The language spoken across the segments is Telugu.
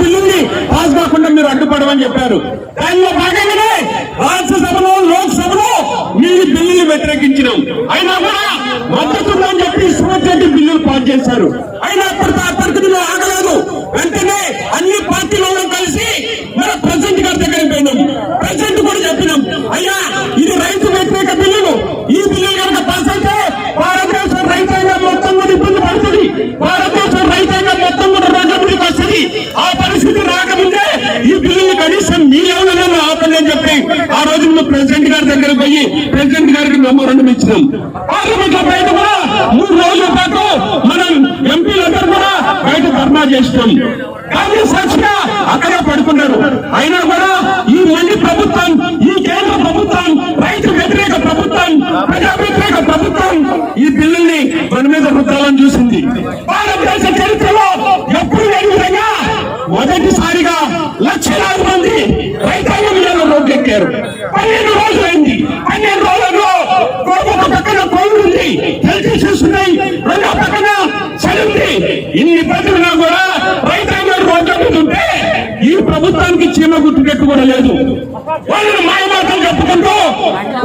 బిల్లుల్ని పాస్ కాకుండా మీరు అడ్డుపడమని చెప్పారు. దానిలో భాగంగానే రాజ్యసభలో లోక్సభలో మీరు బిల్లుని వ్యతిరేకించినాం. అయినా కూడా మద్దతు ఉందని చెప్పి సుమతి బిల్లులు పాస్ చేశారు. అయినా అప్పటితో అప్పటికి ఆగలేదు. వెంటనే అన్ని మెమోరండం ఇచ్చినాం. పార్లమెంట్లో బయట కూడా మూడు రోజుల పాటు మనం ఎంపీలందరూ కూడా బయట ధర్నా చేసినాం. కాంగ్రెస్ సాక్షిగా అక్కడే పడుకున్నారు. అయినా కూడా ఈ మండి ప్రభుత్వం ఈ కేంద్ర ప్రభుత్వం రైతు వ్యతిరేక ప్రభుత్వం ప్రజా వ్యతిరేక ప్రభుత్వం ఈ బిల్లుల్ని మన మీద రుద్దాలని చూసింది. భారతదేశ చరిత్రలో ఎప్పుడు లేని విధంగా మొదటిసారిగా లక్షలాది మంది రైతాంగం మీద రోడ్డు ఎక్కారు పన్నెండు రోజులు పన్నెండు రోజుల్లో ఒక పక్కన ఉంది హెల్త్ ఇష్యూస్ ఉన్నాయి. రెండో పక్కన చలి ఇన్ని ప్రజలున్నా కూడా రైతాంగం రోడ్డు ఈ ప్రభుత్వానికి చీమ గుట్టుకట్టు కూడా లేదు. వాళ్ళని మాయమాటలు చెప్పుకుంటూ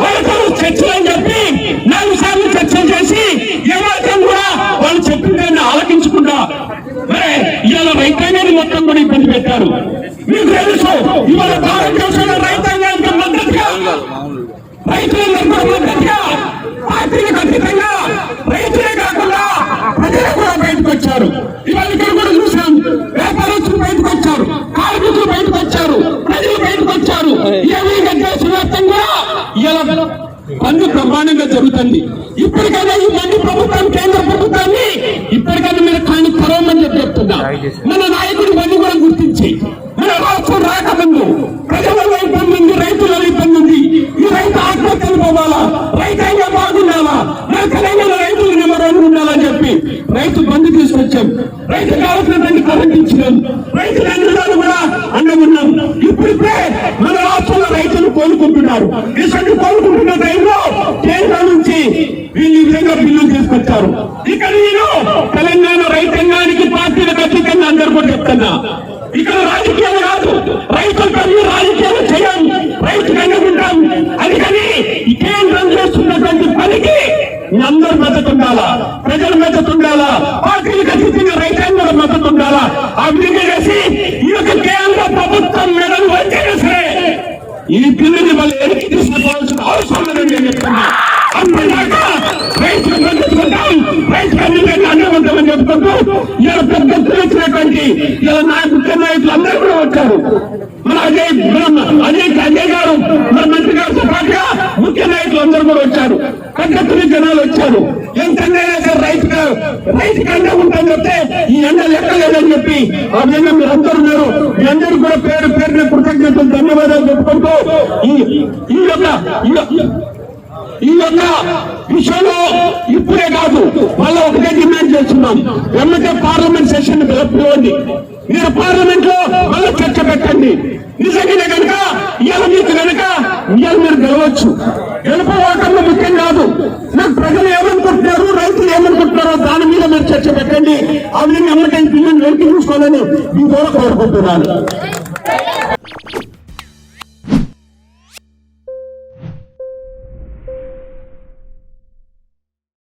వాళ్ళతో చర్చలు అని చెప్పి నాలుగు సార్లు చర్చలు చేసి ఏమాత్రం కూడా వాళ్ళు చెప్పిన దాన్ని ఆలకించకుండా మరి ఇవాళ రైతాంగాన్ని మొత్తం కూడా ఇబ్బంది పెట్టారు. మీకు తెలుసు ఇవాళ భారతదేశంలో రైతాంగానికి మద్దతుగా రైతులందరూ మద్దతుగా పార్టీలకు రైతులే కాకుండా ప్రజలు కూడా బయటకు వచ్చారు. ఇవాళ ఇక్కడ కూడా చూసాం వ్యాపారస్తులు బయటకు వచ్చారు కార్మికులు బయటకు వచ్చారు ప్రజలు బయటకు వచ్చారు. ఈ విధంగా దేశవ్యాప్తంగా ఇలా బంద్ బ్రహ్మాండంగా జరుగుతుంది. ఇప్పటికైనా ఈ మంది ప్రభుత్వం కేంద్ర ప్రభుత్వాన్ని ఇప్పటికైనా మీరు కానీ తెరవమని చెప్పి చెప్తున్నా. మన నాయకుడి బండి కూడా గుర్తించి రైతు తీసుకొచ్చాం. రైతు కావాల్సినటువంటి కరెంట్ ఇచ్చినాం. రైతుల కూడా అన్నమున్నాం ఇప్పుడిప్పుడే మన రాష్ట్రంలో రైతులు కోలుకుంటున్నారు. ఇసండి కోలుకుంటున్న టైంలో కేంద్రం నుంచి వీళ్ళు ఈ విధంగా బిల్లులు తీసుకొచ్చారు. ఇక్కడ నేను తెలంగాణ రైతాంగానికి పార్టీలకు అతీతంగా అందరూ కూడా చెప్తున్నా. ఇక్కడ రాజకీయ కాదు రైతుల పని రాజకీయాలు చేయం రైతు కనుకుంటాం అందుకని ఈ కేంద్రం చేస్తున్నటువంటి పనికి మీ అందరు మద్దతు ఉండాలా ప్రజల మద్దతు ఉండాలా? పార్టీలకు అతీతంగా రైతాంగం మద్దతు ఉండాలా? అభివృద్ధి చేసి ఈ యొక్క కేంద్ర ప్రభుత్వం మెడలు వచ్చేనా సరే ఈ బిల్లుని మళ్ళీ వెనక్కి తీసుకోవాల్సిన అవసరం లేదని నేను చెప్తున్నా. అంతేదాకా రైతులు మద్దతుకుంటాం రైతులు అన్ని అన్నవంతమని చెప్పుకుంటూ ఇలా పెద్ద వచ్చినటువంటి ఇలా నాయకులు అందరూ కూడా వచ్చారు. మన అజయ్ అజయ్ అజయ్ గారు మన మంత్రి గారితో పాటుగా ముఖ్య నాయకులు అందరూ కూడా వచ్చారు. పెద్ద జనాలు వచ్చారు. ఎంత రైతు రైతు అండ ఉంటాఅని చెప్తే ఈ ఎండ లెక్కలేదని చెప్పి ఆ విధంగా మీరు అందరూ ఉన్నారు. మీ అందరూ కూడా పేరు పేరున కృతజ్ఞతలు ధన్యవాదాలు చెప్పుకుంటూ ఈ యొక్క ఈ యొక్క- విషయంలో ఇప్పుడే కాదు మళ్ళీ ఒకటే డిమాండ్ చేస్తున్నాం. వెంటనే పార్లమెంట్ సెషన్ పిలవండి. మీరు పార్లమెంట్లో మళ్ళీ చర్చ పెట్టండి. నిజంగానే కనుక ఇవాళ మీకు కనుక ఇవాళ మీరు గెలవచ్చు. గెలుపవాటంలో కాదు నాకు ప్రజలు ఏమనుకుంటున్నారు రైతులు ఏమనుకుంటున్నారో దాని మీద మీరు చర్చ పెట్టండి అవి ఎమ్మటే పిల్లలు వెంట చూసుకోవాలని మీ ద్వారా కోరుకుంటున్నాను.